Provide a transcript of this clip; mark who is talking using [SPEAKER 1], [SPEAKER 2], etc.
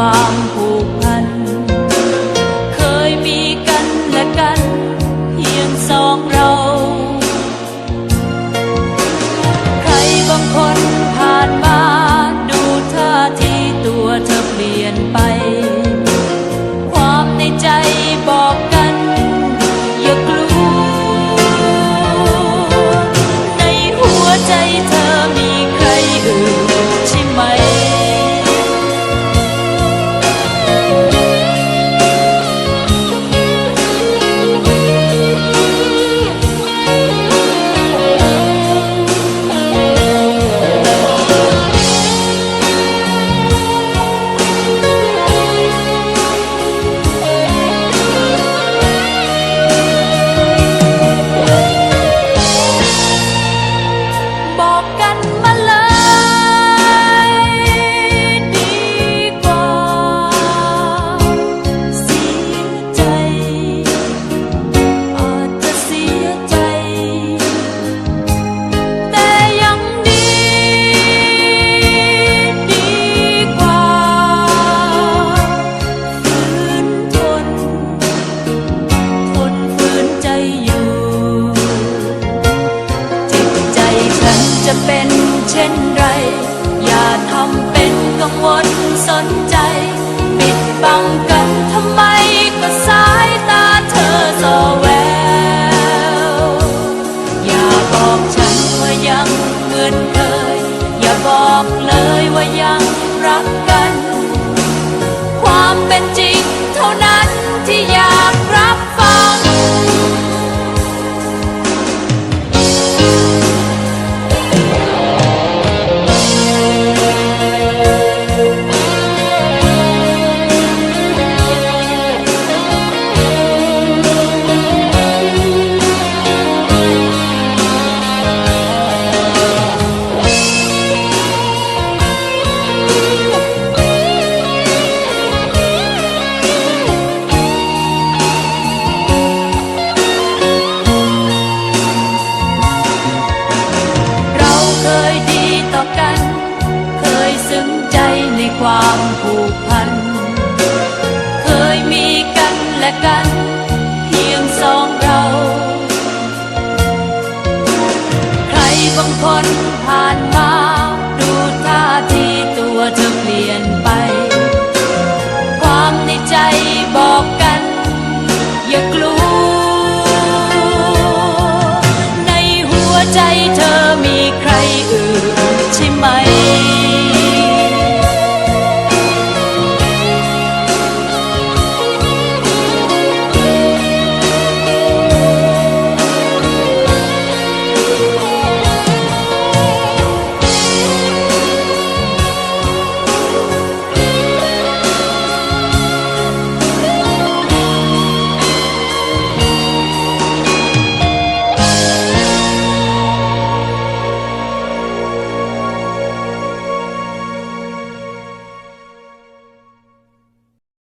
[SPEAKER 1] ความผูกพัน เคยมีกันและกัน เพียงสองเรา ใครบางคนผ่านมาดูท่าที่ตัวเธอเปลี่ยนไป ความในใจ งกันทำไมก็สายตาเธอสอแวว อย่าบอกฉันว่ายังเหมือนเคย อย่าบอกเลยว่ายังรักกัน ความเป็นจริง ผูกพัน เคยมีกันและกัน เพียงสองเรา ใครบางคนผ่านมาดูท่าทีตัวเธอเปลี่ยนไป ความในใจบอกกัน อย่ากลัว ในหัวใจเธอมีใครอื่